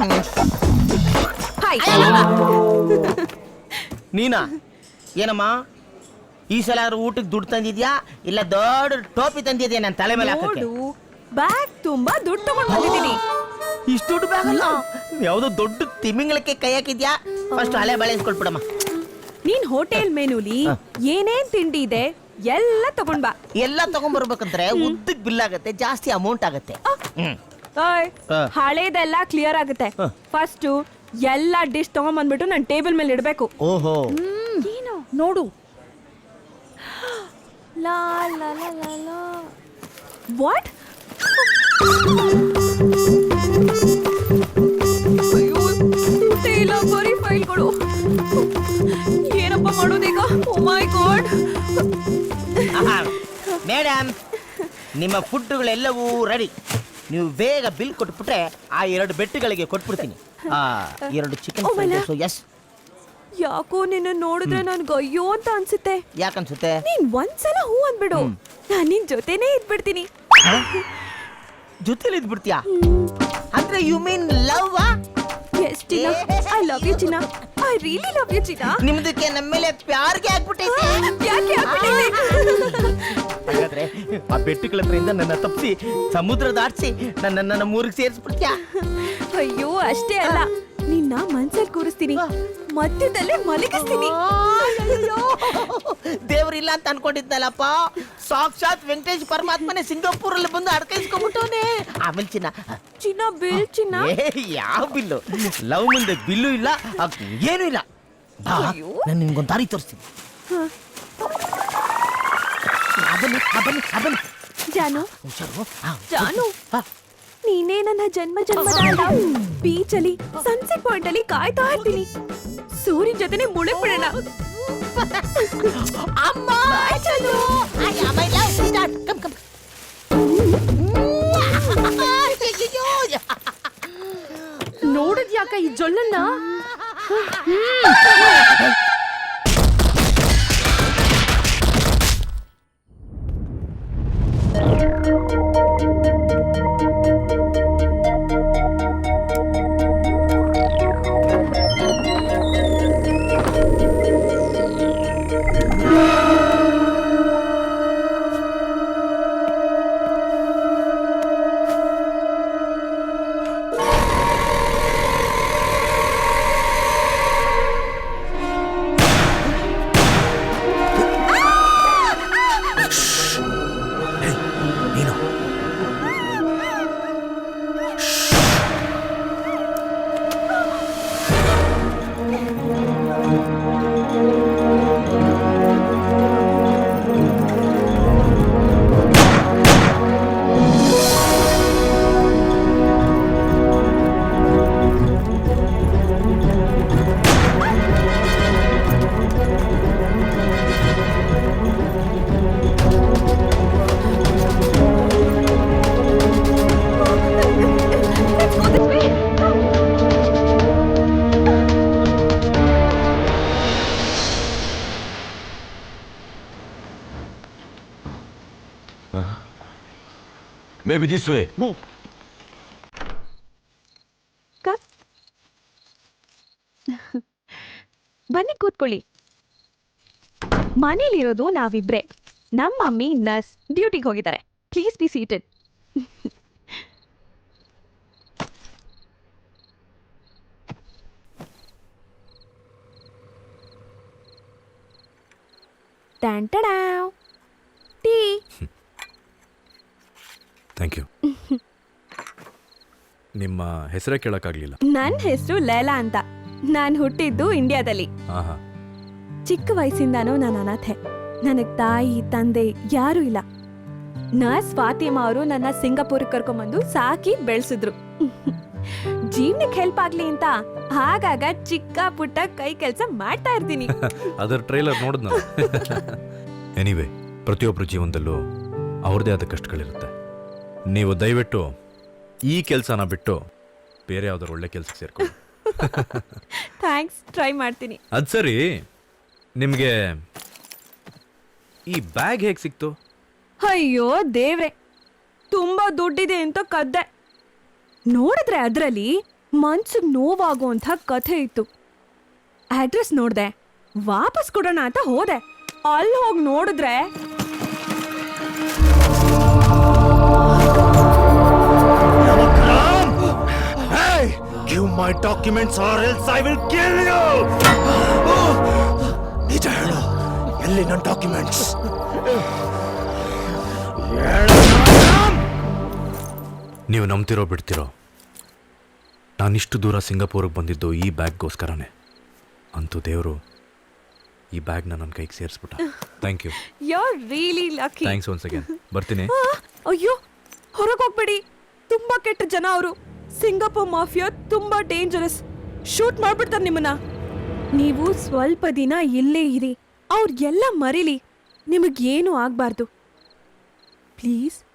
Hi ನೀನಾ? ಏನಮ್ಮ? ಈ ಸಲ ಆದ್ರೂ ಊಟಕ್ಕೆ ದುಡ್ಡು ತಂದಿದ್ಯಾ? ಇಲ್ಲ ದೊಡ್ಡ ಟೋಪಿ ತಂದಿದ್ಯಾ ನನ್ನ ತಲೆ ಮೇಲೆ ಹಾಕಕ್ಕೆ ನೋಡು ಬ್ಯಾಗ್ ತುಂಬಾ ದುಡ್ಡು ತಗೊಂಡ್ ಬಂದಿದ್ದೀನಿ. ಇಷ್ಟು ದುಡ್ಡು ಬೇಕಲ್ಲ ಯಾವುದೋ ದೊಡ್ಡ ತಿಮಿಂಗ್ಳಕ್ಕೆ ಕೈ ಹಾಕಿದ್ಯಾ? ಫಸ್ಟ್ ಹಳೆ ಬಳೆ ಇಸ್ಕೊಳ್ಬಿಡಮ್ಮ. ನೀನ್ ಹೋಟೆಲ್ ಮೆನುಲಿ ಏನೇನ್ ತಿಂಡಿ ಇದೆ ಎಲ್ಲ ತಗೊಂಡ್ ಬಾ. ಎಲ್ಲ ತಗೊಂಡ್ಬರ್ಬೇಕಂದ್ರೆ ಉದ್ದಕ್ಕೆ ಬಿಲ್ ಆಗತ್ತೆ ಜಾಸ್ತಿ ಅಮೌಂಟ್ ಆಗತ್ತೆ. ಹ್ಮ್. ಓಯ್, ಆ. ಹಳೇದೆಲ್ಲ ಕ್ಲಿಯರ್ ಆಗುತ್ತೆ. ಆ. ಫಸ್ಟ್ ಎಲ್ಲ ಡಿಶ್ ತಗೊಂಬಂದ್ಬಿಟ್ಟು ನಾನು ಟೇಬಲ್ ಮೇಲೆ ಇಡಬೇಕು. ಓಹೋ. ಏನು? ನೋಡು. ಲಾ ಲಾ ಲಾ ಲಾ ಲಾ. ವಾಟ್ ಅಯ್ಯೋ ದುಡ್ಡೇ ಇಲ್ಲ ಬರೀ ಫೈಲ್ಗಳು ಏನಪ್ಪ ಮಾಡೋದೀಗ? Oh oh my god madam ನಿಮ್ಮ ಫುಡ್ಗಳೆಲ್ಲವೂ ರೆಡಿ ನೀವು ಬೇಗ ಬಿಲ್ ಕೊಟ್ಬಿಟ್ರೆ ಆ ಎರಡು ಬೆಟ್ಟುಗಳಿಗೆ ಕೊಟ್ಬಿಡ್ತೀನಿ. ಆ ಎರಡು ಚಿಕನ್ ಮಲ್ಲ. ಎಸ್ ಯಾಕೋ ನಿನ್ನ ನೋಡಿದ್ರೆ ನನ್ಗೆ ಅಯ್ಯೋ ಅಂತ ಅನ್ಸುತ್ತೆ. ಯಾಕನ್ಸುತ್ತೆ? ನೀನ್ ಒಂದ್ಸಲ ಹೂ ಅಂದ್ಬಿಡು. ನಾನ್ ನಿನ್ ಜೊತೆನೇ ಇದ್ಬಿಡ್ತೀನಿ. ಜೊತೆಲಿ ಇದ್ಬಿಡ್ತೀಯಾ? ಅಂದ್ರೆ ಯು ಮೀನ್ ಲವ್ ಎಸ್ ಚಿನ್ನ ಐ ಲವ್ ಯು ಚಿನ್ನ ಐ ರಿಯಲಿ ಲವ್ ಯು ಚಿನ್ನ ನಿಮ್ದಕ್ಕೆ ನಮ್ಮ ಮೇಲೆ ಪ್ಯಾರ್ಗೆ ಆಗ್ಬಿಟ್ಟೈತೆ. ಯಾಕೆ ಆಗ್ಬಿಟ್ಟಿದೆ? ಹಾಗಾದ್ರೆ ಆ ಬೆಟ್ಟುಗಳ ಹತ್ರದಿಂದ ನನ್ನ ತಪ್ಪಿಸಿ ಸಮುದ್ರ ದಾಟಿಸಿ ನನ್ನ ನಮ್ಮ ಊರಿಗೆ ಸೇರಿಸ್ಬಿಡ್ತೀಯ? ಅಯ್ಯೋ ಅಷ್ಟೇ ಅಲ್ಲ. ನಿನ್ನ ಮನ್ಸಲ್ಲಿ ಕೂರಿಸ್ತೀನಿ. ಮಧ್ಯದಲ್ಲೇ ಮಲಗಿಸ್ತೀನಿ. ದೇವ್ರಿಲ್ಲ ಅಂತ ಅನ್ಕೊಂಡಿದ್ನಲ್ಲಪ್ಪ. ಸಾಕ್ಷಾತ್ ವೆಂಕಟೇಶ್ ಪರಮಾತ್ಮನೇ ಸಿಂಗಾಪುರಲ್ಲಿ ಬಂದು ಅಡ್ಕೈಸ್ಕೊಂಡ್ಬಿಟ್ಟವನೆ ಆಮೇಲೆ ಚಿನ್ನ. ಚಿನ್ನ ಬಿಲ್ ಚಿನ್ನ. ಏ ಯಾವ ಬಿಲ್ಲು? ಲವ್ ಮುಂದೆ ಬಿಲ್ಲು ಇಲ್ಲ ಏನು ಏನೂ ಇಲ್ಲ. ಬಾ ಅಯ್ಯೋ. ನಾನು ನಿನ್ಗೊಂದು ದಾರಿ ತೋರಿಸ್ತೀನಿ. ಅದನ್ನು ಅದನ್ನು ಅದನ್ನು. ಜಾನು. ಹುಷಾರು ಆ, ಜಾನು. ಆ, ನೀನೇ ನನ್ನ ಜನ್ಮ ಜನ್ಮದ ಬೀಚ್ ಅಲ್ಲಿ ಸನ್ಸೆಟ್ ಪಾಯಿಂಟ್ ಅಲ್ಲಿ ಕಾಯ್ತಾ ಇರ್ತೀನಿ. ಸೂರ್ಯ ಜೊತೆನೆ ಅಮ್ಮ sweetheart. Come, come. ನೋಡಿದ್ಯಾಕ ಈ ಜೊಲ್ಲನ್ನ Maybe this way. ಕಪ್ ಬನ್ನಿ ಕೂತ್ಕೊಳ್ಳಿ. ಮನೇಲಿರೋದು ನಾವಿಬ್ರೆ. ನಮ್ಮ ಮಮ್ಮಿ ನರ್ಸ್ ಡ್ಯೂಟಿಗೆ ಹೋಗಿದ್ದಾರೆ. Please be seated tea thank you ನಿಮ್ಮ ಹೆಸರೇ ಕೇಳಕ್ಕಾಗ್ಲಿಲ್ಲ. ನನ್ನ ಹೆಸರು ಲೈಲಾ ಅಂತ. ನಾನು ಹುಟ್ಟಿದ್ದು ಇಂಡಿಯಾದಲ್ಲಿ. ಹಾಂ ಹಾಂ ಚಿಕ್ಕ ವಯಸ್ಸಿಂದಾನೂ ನಾನು ಅನಾಥೆ. ನನಗ್ ತಾಯಿ ತಂದೆ ಯಾರೂ ಇಲ್ಲ. ನರ್ಸ್ ಫಾತಿಮಾ ಅವರು ನನ್ನ ಸಿಂಗಾಪುರಕ್ಕೆ ಕರ್ಕೊಂಬಂದು ಸಾಕಿ ಬೆಳೆಸಿದ್ರು. ಜೀವನಕ್ಕೆ ಹೆಲ್ಪ್ ಆಗ್ಲಿ ಅಂತ ಆಗಾಗ ಚಿಕ್ಕ ಪುಟ್ಟ ಕೈ ಕೆಲಸ ಮಾಡ್ತಾ ಇರ್ತೀನಿ. ಅದರ ಟ್ರೈಲರ್ ನೋಡಿದ್ ನಾನು ಎನಿವೆ ಪ್ರತಿಯೊಬ್ಬರ ಜೀವನದಲ್ಲೂ ಅವ್ರದ್ದೇ ಆದ ಕಷ್ಟಗಳಿರುತ್ತೆ. ನೀವು ದಯವಿಟ್ಟು ಈ ಕೆಲಸನ ಬಿಟ್ಟು ಬೇರೆ ಯಾವ್ದಾರು ಒಳ್ಳೆ ಕೆಲಸ ಸೇರ್ಕೊ ಥ್ಯಾಂಕ್ಸ್ ಟ್ರೈ ಮಾಡ್ತೀನಿ. ಅದು ಸರಿ. ನಿಮಗೆ ಈ ಬ್ಯಾಗ್ ಹೇಗೆ ಸಿಕ್ತು? ಅಯ್ಯೋ ದೇವ್ರೆ ತುಂಬಾ ದುಡ್ಡಿದೆ ಅಂತ ಕದ್ದೆ. ನೋಡಿದ್ರೆ ಅದರಲ್ಲಿ ಮನ್ಸಿಗೆ ನೋವಾಗುವಂಥ ಕಥೆ ಇತ್ತು. ಅಡ್ರೆಸ್ ನೋಡಿದೆ ವಾಪಸ್ ಕೊಡೋಣ ಅಂತ ಹೋದೆ. ಅಲ್ಲಿ ಹೋಗಿ ನೋಡಿದ್ರೆ Give documents or else I will kill you ನಿಜ ಹೇಳು. ಎಲ್ಲಿ ನನ್ನ ಡಾಕ್ಯುಮೆಂಟ್ಸ್ ನೀವು ನಂಬ್ತಿರೋ ಬಿಡ್ತಿರೋ. ನಾನಿಷ್ಟು ದೂರ ಸಿಂಗಾಪುರಿಗೆ ಬಂದಿದ್ದು ಈ ಬ್ಯಾಗ್ಗೋಸ್ಕರನೇ. ಅಂತೂ ದೇವರು ಈ ಬ್ಯಾಗ್ನ ನನ್ನ ಕೈಗೆ ಸೇರಿಸ್ಬಿಟ್ಟ. Thank you you really lucky thanks once again ಬರ್ತೀನಿ. ಅಯ್ಯೋ ಹೊರಗೆ ಹೋಗ್ಬೇಡಿ. ತುಂಬಾ ಕೆಟ್ಟ ಜನ ಅವರು. ಸಿಂಗಾಪುರ್ ಮಾಫಿಯಾ ತುಂಬಾ ಡೇಂಜರಸ್ ಶೂಟ್ ಮಾಡ್ಬಿಡ್ತಾರೆ ನಿಮ್ಮನ್ನ. ನೀವು ಸ್ವಲ್ಪ ದಿನ ಇಲ್ಲೇ ಇರಿ. ಅವ್ರಿಗೆಲ್ಲ ಮರೀಲಿ. ನಿಮಗೇನು ಆಗಬಾರ್ದು. ಪ್ಲೀಸ್